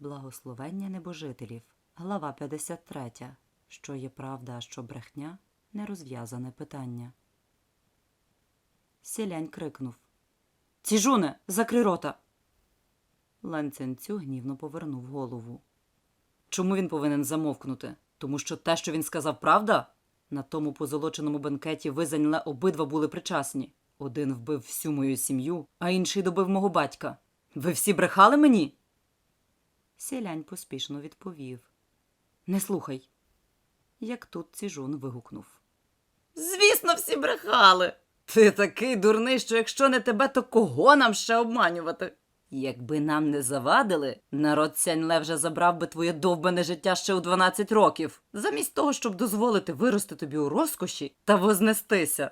Благословення небожителів. Глава 53. Що є правда, а що брехня? Нерозв'язане питання. Сілянь крикнув. Ціжуне, закрий рота. Ланцянцю гнівно повернув голову. Чому він повинен замовкнути? Тому що те, що він сказав, правда? На тому позолоченому бенкеті ви заняле обидва були причасні. Один вбив всю мою сім'ю, а інший добив мого батька. Ви всі брехали мені? Сілянь поспішно відповів. Не слухай. Як тут Ціжун вигукнув. Звісно, всі брехали. Ти такий дурний, що якщо не тебе, то кого нам ще обманювати? Якби нам не завадили, народ Сяньле вже забрав би твоє довбане життя ще у 12 років, замість того, щоб дозволити вирости тобі у розкоші та вознестися.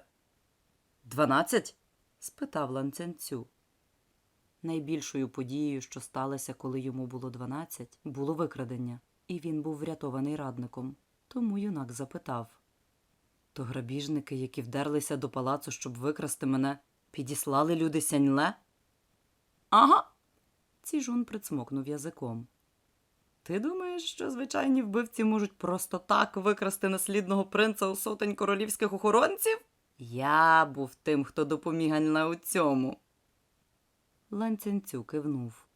Дванадцять? спитав ланцянцю. Найбільшою подією, що сталося, коли йому було 12, було викрадення, і він був врятований радником. Тому юнак запитав то грабіжники, які вдерлися до палацу, щоб викрасти мене, підіслали люди сяньле? Ага. Ціжун прицмокнув язиком. Ти думаєш, що звичайні вбивці можуть просто так викрасти наслідного принца у сотень королівських охоронців? Я був тим, хто допоміг Ганьле у цьому. Ланцянцю кивнув.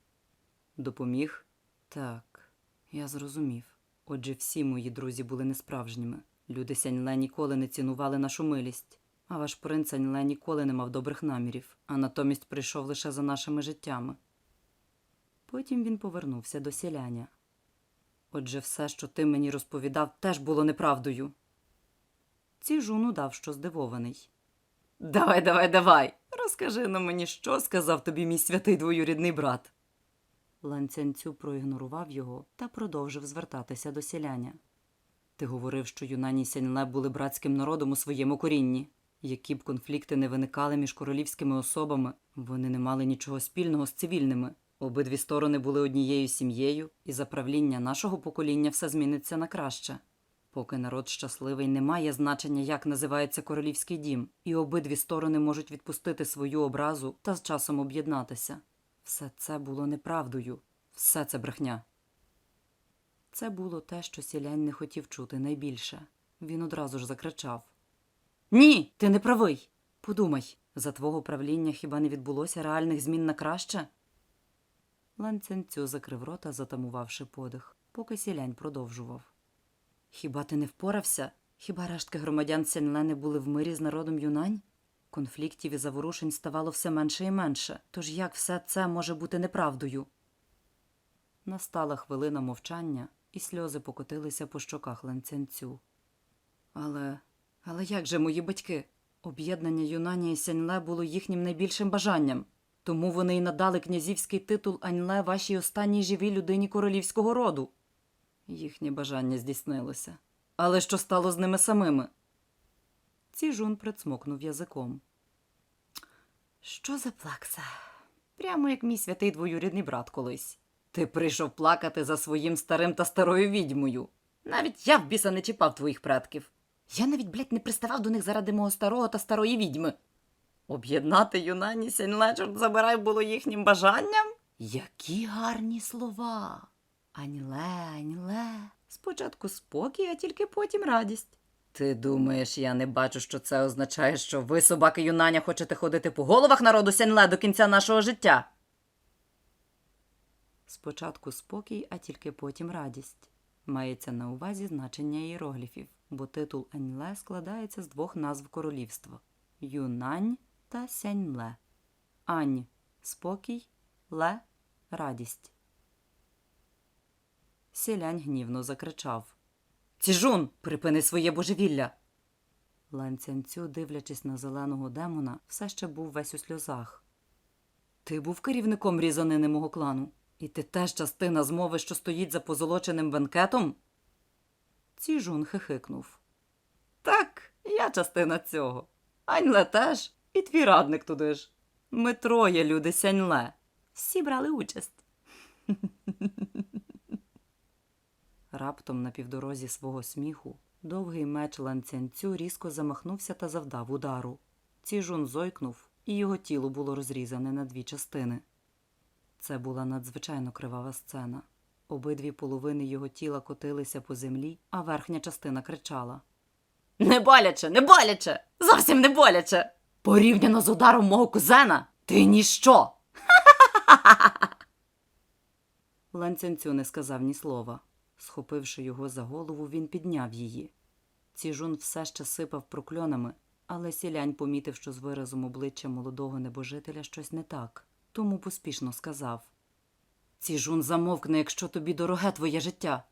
Допоміг? Так, я зрозумів. Отже, всі мої друзі були несправжніми. Люди Сяньле ніколи не цінували нашу милість, а ваш принц Сяньле ніколи не мав добрих намірів, а натомість прийшов лише за нашими життями. Потім він повернувся до сіляня. Отже, все, що ти мені розповідав, теж було неправдою. Ціжун удав, що здивований. Давай, давай, давай. Розкажи на мені, що сказав тобі мій святий двоюрідний брат. Ланцянцю проігнорував його та продовжив звертатися до сіляня. Ти говорив, що юнані Сяньле були братським народом у своєму корінні. Які б конфлікти не виникали між королівськими особами, вони не мали нічого спільного з цивільними. Обидві сторони були однією сім'єю, і за правління нашого покоління все зміниться на краще. Поки народ щасливий, не має значення, як називається королівський дім, і обидві сторони можуть відпустити свою образу та з часом об'єднатися. Все це було неправдою, все це брехня. Це було те, що сілянь не хотів чути найбільше. Він одразу ж закричав: Ні, ти не правий. Подумай, за твого правління хіба не відбулося реальних змін на краще? Ланцянцю закрив рота, затамувавши подих, поки сілянь продовжував. Хіба ти не впорався? Хіба рештки громадян Сяньле не були в мирі з народом юнань? Конфліктів і заворушень ставало все менше і менше. Тож як все це може бути неправдою? Настала хвилина мовчання, і сльози покотилися по щоках ланцянцю. Але, але як же мої батьки? Об'єднання Юнані і Сяньле було їхнім найбільшим бажанням. Тому вони й надали князівський титул Аньле вашій останній живій людині королівського роду. Їхнє бажання здійснилося. Але що стало з ними самими? Ціжун прицмокнув язиком. Що за плакса? Прямо як мій святий двоюрідний брат колись. Ти прийшов плакати за своїм старим та старою відьмою. Навіть я в біса не чіпав твоїх предків. Я навіть, блядь, не приставав до них заради мого старого та старої відьми. Об'єднати юнані чорт забирай, було їхнім бажанням? Які гарні слова. Аньле, аньле. Спочатку спокій, а тільки потім радість. Ти думаєш, я не бачу, що це означає, що ви, собаки юнаня, хочете ходити по головах народу сяньле до кінця нашого життя? Спочатку спокій, а тільки потім радість. Мається на увазі значення іерогліфів, бо титул Аньле складається з двох назв королівства Юнань та Сяньле. Ань спокій, ле радість. Сілянь гнівно закричав Ціжун, припини своє божевілля. Ланцянцю, дивлячись на зеленого демона, все ще був весь у сльозах. Ти був керівником різанини мого клану, і ти теж частина змови, що стоїть за позолоченим бенкетом? Ціжун хихикнув. Так, я частина цього. Аньле теж, і твій радник туди ж. Ми троє люди сяньле. Всі брали участь. Раптом на півдорозі свого сміху довгий меч ланцянцю різко замахнувся та завдав удару. Ціжун зойкнув, і його тіло було розрізане на дві частини. Це була надзвичайно кривава сцена. Обидві половини його тіла котилися по землі, а верхня частина кричала. Не боляче, не боляче! Зовсім не боляче! Порівняно з ударом мого кузена, ти ніщо! Ланцянцю не сказав ні слова. Схопивши його за голову, він підняв її. Ціжун все ще сипав прокльонами, але сілянь помітив, що з виразом обличчя молодого небожителя щось не так, тому поспішно сказав Ціжун замовкне, якщо тобі дороге твоє життя.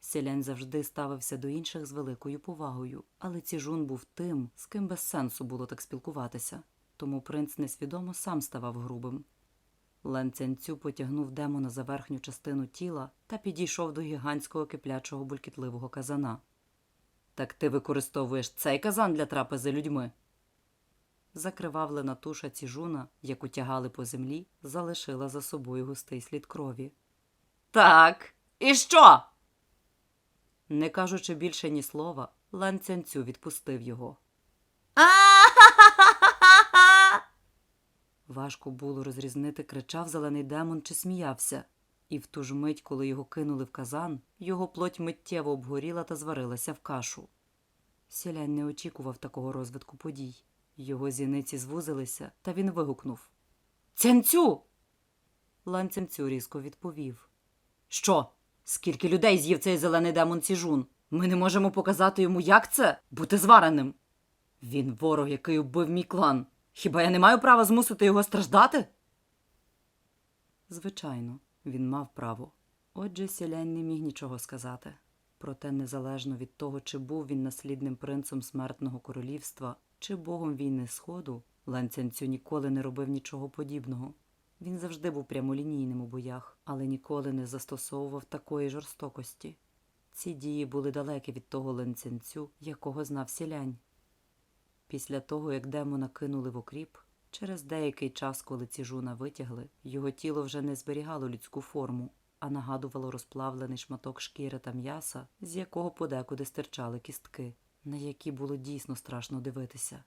Сілянь завжди ставився до інших з великою повагою, але Ціжун був тим, з ким без сенсу було так спілкуватися, тому принц несвідомо сам ставав грубим. Лен Цянцю потягнув демона за верхню частину тіла та підійшов до гігантського киплячого булькітливого казана. Так ти використовуєш цей казан для трапези людьми. Закривавлена туша ціжуна, яку тягали по землі, залишила за собою густий слід крові. Так, і що? Не кажучи більше ні слова, Лен Цянцю відпустив його. А-ха-ха-ха-ха! Важко було розрізнити, кричав зелений демон чи сміявся. І в ту ж мить, коли його кинули в казан, його плоть миттєво обгоріла та зварилася в кашу. Сілянь не очікував такого розвитку подій. Його зіниці звузилися, та він вигукнув Цянцю. Лан Цянцю різко відповів. Що? Скільки людей з'їв цей зелений демон Ціжун? Ми не можемо показати йому, як це бути звареним. Він ворог, який вбив мій клан. Хіба я не маю права змусити його страждати? Звичайно, він мав право. Отже, сілянь не міг нічого сказати. Проте, незалежно від того, чи був він наслідним принцем смертного королівства, чи богом війни Сходу, Лен Цянцю ніколи не робив нічого подібного. Він завжди був прямолінійним у боях, але ніколи не застосовував такої жорстокості. Ці дії були далекі від того Ленцянцю, якого знав сілянь. Після того, як демона кинули в окріп, через деякий час, коли ці жуна витягли, його тіло вже не зберігало людську форму, а нагадувало розплавлений шматок шкіри та м'яса, з якого подекуди стирчали кістки, на які було дійсно страшно дивитися.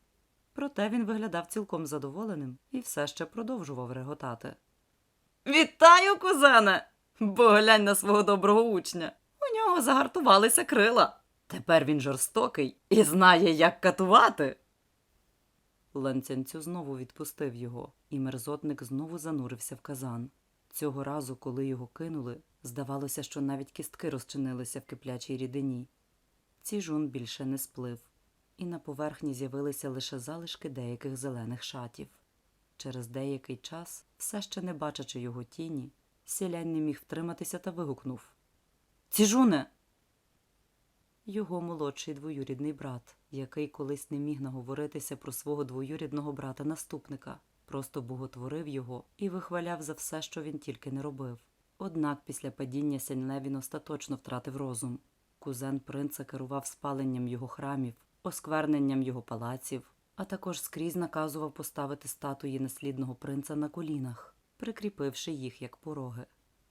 Проте він виглядав цілком задоволеним і все ще продовжував реготати. Вітаю, кузене! Бо глянь на свого доброго учня. У нього загартувалися крила. Тепер він жорстокий і знає, як катувати. Ланцянцю знову відпустив його, і мерзотник знову занурився в казан. Цього разу, коли його кинули, здавалося, що навіть кістки розчинилися в киплячій рідині. Ціжун більше не сплив, і на поверхні з'явилися лише залишки деяких зелених шатів. Через деякий час, все ще не бачачи його тіні, сілянь не міг втриматися та вигукнув Ціжуне! Його молодший двоюрідний брат, який колись не міг наговоритися про свого двоюрідного брата-наступника, просто боготворив його і вихваляв за все, що він тільки не робив. Однак після падіння Сяньле він остаточно втратив розум. Кузен принца керував спаленням його храмів, оскверненням його палаців, а також скрізь наказував поставити статуї наслідного принца на колінах, прикріпивши їх як пороги.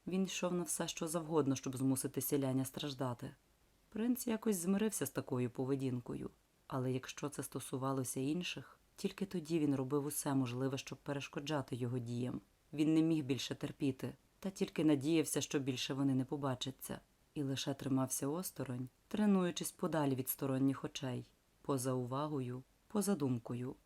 Він йшов на все, що завгодно, щоб змусити селяня страждати. Принц якось змирився з такою поведінкою, але якщо це стосувалося інших, тільки тоді він робив усе можливе, щоб перешкоджати його діям. Він не міг більше терпіти, та тільки надіявся, що більше вони не побачаться, і лише тримався осторонь, тренуючись подалі від сторонніх очей, поза увагою, поза думкою.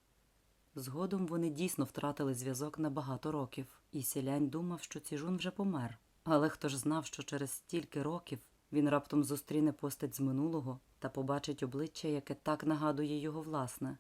Згодом вони дійсно втратили зв'язок на багато років, і сілянь думав, що Ціжун вже помер. Але хто ж знав, що через стільки років він раптом зустріне постать з минулого та побачить обличчя, яке так нагадує його власне.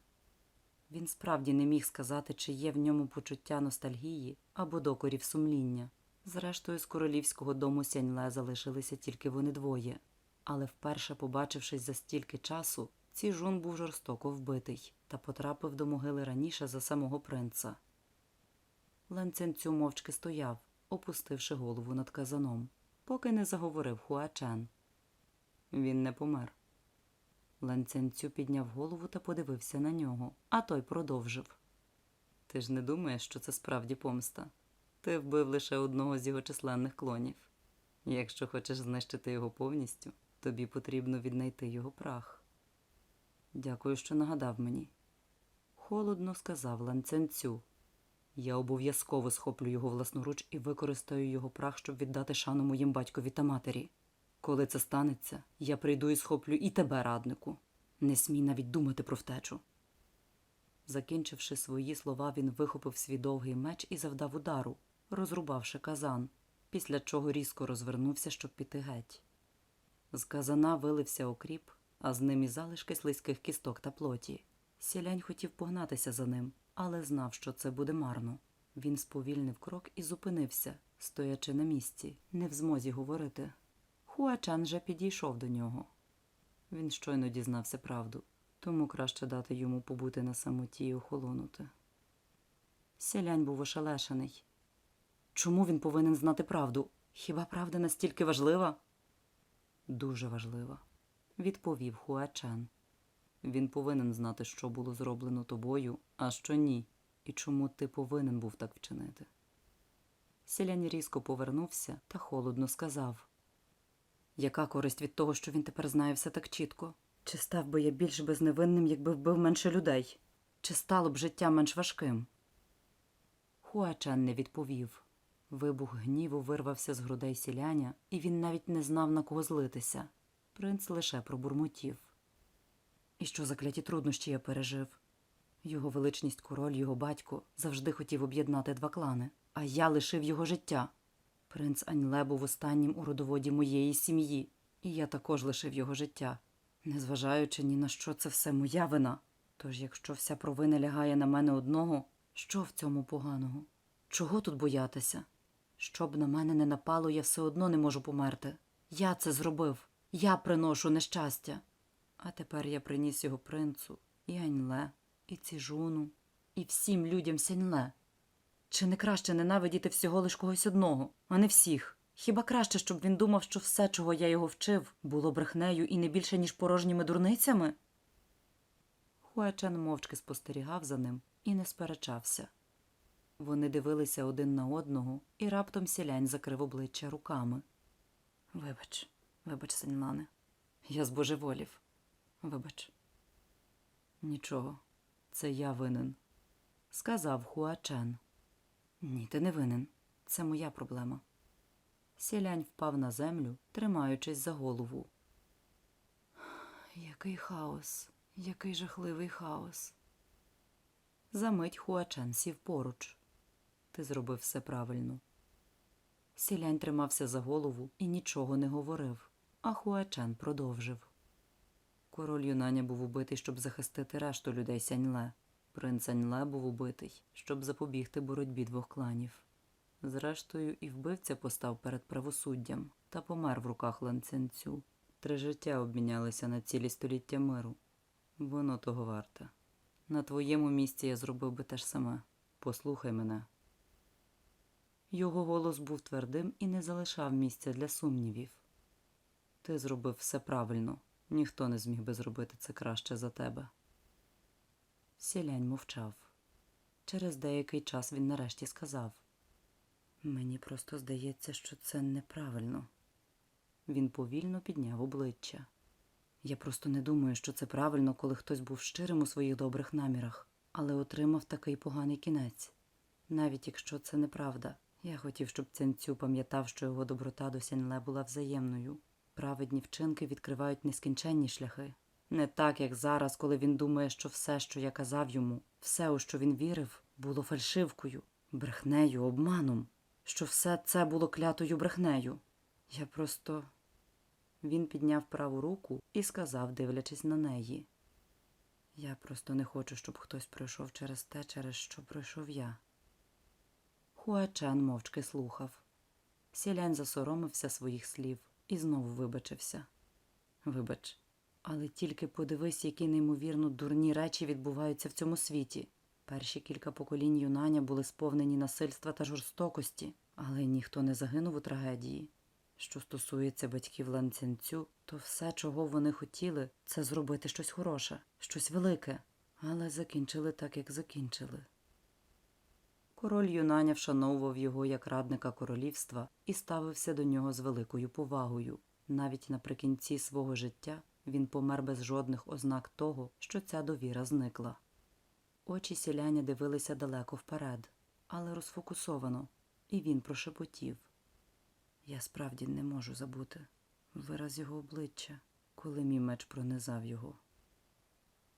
Він справді не міг сказати, чи є в ньому почуття ностальгії або докорів сумління. Зрештою, з королівського дому Сяньле залишилися тільки вони двоє. Але вперше, побачившись за стільки часу, Ціжун був жорстоко вбитий та потрапив до могили раніше за самого принца. Ланцянцю мовчки стояв, опустивши голову над казаном, поки не заговорив Хуачен. Він не помер. Лен Цянцю підняв голову та подивився на нього, а той продовжив. Ти ж не думаєш, що це справді помста? Ти вбив лише одного з його численних клонів. Якщо хочеш знищити його повністю, тобі потрібно віднайти його прах. Дякую, що нагадав мені. Холодно сказав ланцянцю. Я обов'язково схоплю його власноруч і використаю його прах, щоб віддати шану моїм батькові та матері. Коли це станеться, я прийду і схоплю і тебе, раднику. Не смій навіть думати про втечу. Закінчивши свої слова, він вихопив свій довгий меч і завдав удару, розрубавши казан, після чого різко розвернувся, щоб піти геть. З казана вилився окріп, а з ним і залишки слизьких кісток та плоті. Сілянь хотів погнатися за ним, але знав, що це буде марно. Він сповільнив крок і зупинився, стоячи на місці, не в змозі говорити. Хуачан же підійшов до нього. Він щойно дізнався правду, тому краще дати йому побути на самоті й охолонути. Сілянь був ошелешений. Чому він повинен знати правду? Хіба правда настільки важлива? Дуже важлива, відповів Хуачан. Він повинен знати, що було зроблено тобою, а що ні, і чому ти повинен був так вчинити. Сілянь різко повернувся та холодно сказав Яка користь від того, що він тепер знає все так чітко? Чи став би я більш безневинним, якби вбив менше людей? Чи стало б життя менш важким? Хуачан не відповів. Вибух гніву вирвався з грудей сіляня, і він навіть не знав, на кого злитися. Принц лише пробурмотів. І що закляті труднощі я пережив? Його величність король, його батько завжди хотів об'єднати два клани, а я лишив його життя. Принц Аньле був останнім у родоводі моєї сім'ї, і я також лишив його життя, незважаючи ні на що це все моя вина. Тож, якщо вся провина лягає на мене одного, що в цьому поганого? Чого тут боятися? Щоб на мене не напало, я все одно не можу померти. Я це зробив. Я приношу нещастя. А тепер я приніс його принцу, і Аньле, і Ціжуну, і всім людям Сяньле. Чи не краще ненавидіти всього лиш когось одного, а не всіх? Хіба краще, щоб він думав, що все, чого я його вчив, було брехнею і не більше, ніж порожніми дурницями? Хуачен мовчки спостерігав за ним і не сперечався. Вони дивилися один на одного, і раптом сілянь закрив обличчя руками. Вибач, вибач, Сеньлане, я збожеволів. Вибач. Нічого, це я винен, сказав Хуачен. Ні, ти не винен. Це моя проблема. Сілянь впав на землю, тримаючись за голову. Який хаос, який жахливий хаос. Замить Хуачен сів поруч. Ти зробив все правильно. Сілянь тримався за голову і нічого не говорив, а Хуачен продовжив. Король Юнаня був убитий, щоб захистити решту людей Сяньле. Принц Аньле був убитий, щоб запобігти боротьбі двох кланів. Зрештою, і вбивця постав перед правосуддям та помер в руках ланцянцю. Три життя обмінялися на цілі століття миру. Воно того варте. На твоєму місці я зробив би те ж саме. Послухай мене. Його голос був твердим і не залишав місця для сумнівів. Ти зробив все правильно. Ніхто не зміг би зробити це краще за тебе. Сілянь мовчав. Через деякий час він нарешті сказав Мені просто здається, що це неправильно. Він повільно підняв обличчя. Я просто не думаю, що це правильно, коли хтось був щирим у своїх добрих намірах, але отримав такий поганий кінець. Навіть якщо це неправда, я хотів, щоб цянцю пам'ятав, що його доброта до Сяньле була взаємною. Праведні вчинки відкривають нескінченні шляхи. Не так, як зараз, коли він думає, що все, що я казав йому, все, у що він вірив, було фальшивкою, брехнею, обманом, що все це було клятою брехнею. Я просто. Він підняв праву руку і сказав, дивлячись на неї. Я просто не хочу, щоб хтось пройшов через те, через що пройшов я. Хуачан мовчки слухав. Сілянь засоромився своїх слів і знову вибачився. Вибач, але тільки подивись, які неймовірно дурні речі відбуваються в цьому світі. Перші кілька поколінь юнання були сповнені насильства та жорстокості, але ніхто не загинув у трагедії. Що стосується батьків ланцянцю, то все, чого вони хотіли, це зробити щось хороше, щось велике, але закінчили так, як закінчили. Король Юнаня вшановував його як радника королівства і ставився до нього з великою повагою. Навіть наприкінці свого життя він помер без жодних ознак того, що ця довіра зникла. Очі сіляня дивилися далеко вперед. але розфокусовано, і він прошепотів. Я справді не можу забути вираз його обличчя, коли мій меч пронизав його.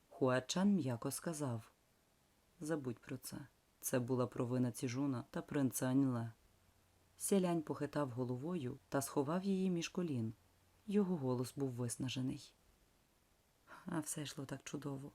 Хуачан м'яко сказав Забудь про це. Це була провина Ціжуна та принца Аньле. Сілянь похитав головою та сховав її між колін. Його голос був виснажений. А все йшло так чудово.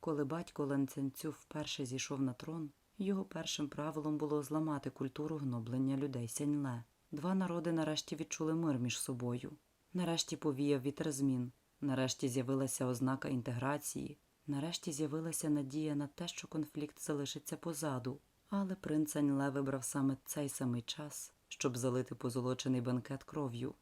Коли батько Ланцянцю вперше зійшов на трон, його першим правилом було зламати культуру гноблення людей Сяньле. Два народи нарешті відчули мир між собою. Нарешті повіяв вітер змін. Нарешті з'явилася ознака інтеграції. Нарешті з'явилася надія на те, що конфлікт залишиться позаду. Але принц Аньле вибрав саме цей самий час, щоб залити позолочений банкет кров'ю.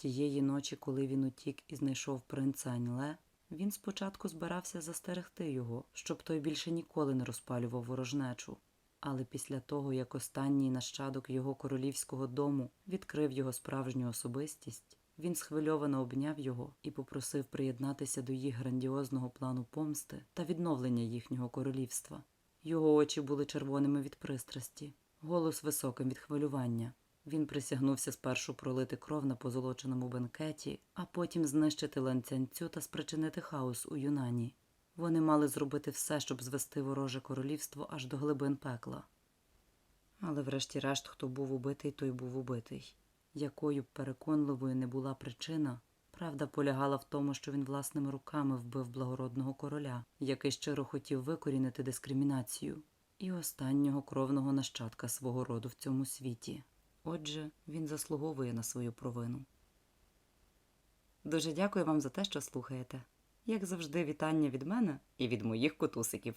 Тієї ночі, коли він утік і знайшов принца Аньле, він спочатку збирався застерегти його, щоб той більше ніколи не розпалював ворожнечу. Але після того, як останній нащадок його королівського дому відкрив його справжню особистість, він схвильовано обняв його і попросив приєднатися до їх грандіозного плану помсти та відновлення їхнього королівства. Його очі були червоними від пристрасті, голос високим від хвилювання. Він присягнувся спершу пролити кров на позолоченому бенкеті, а потім знищити ланцянцю та спричинити хаос у Юнані. Вони мали зробити все, щоб звести вороже королівство аж до глибин пекла. Але врешті-решт, хто був убитий, той був убитий. Якою б переконливою не була причина, правда полягала в тому, що він власними руками вбив благородного короля, який щиро хотів викорінити дискримінацію, і останнього кровного нащадка свого роду в цьому світі. Отже, він заслуговує на свою провину. Дуже дякую вам за те, що слухаєте. Як завжди, вітання від мене і від моїх котусиків.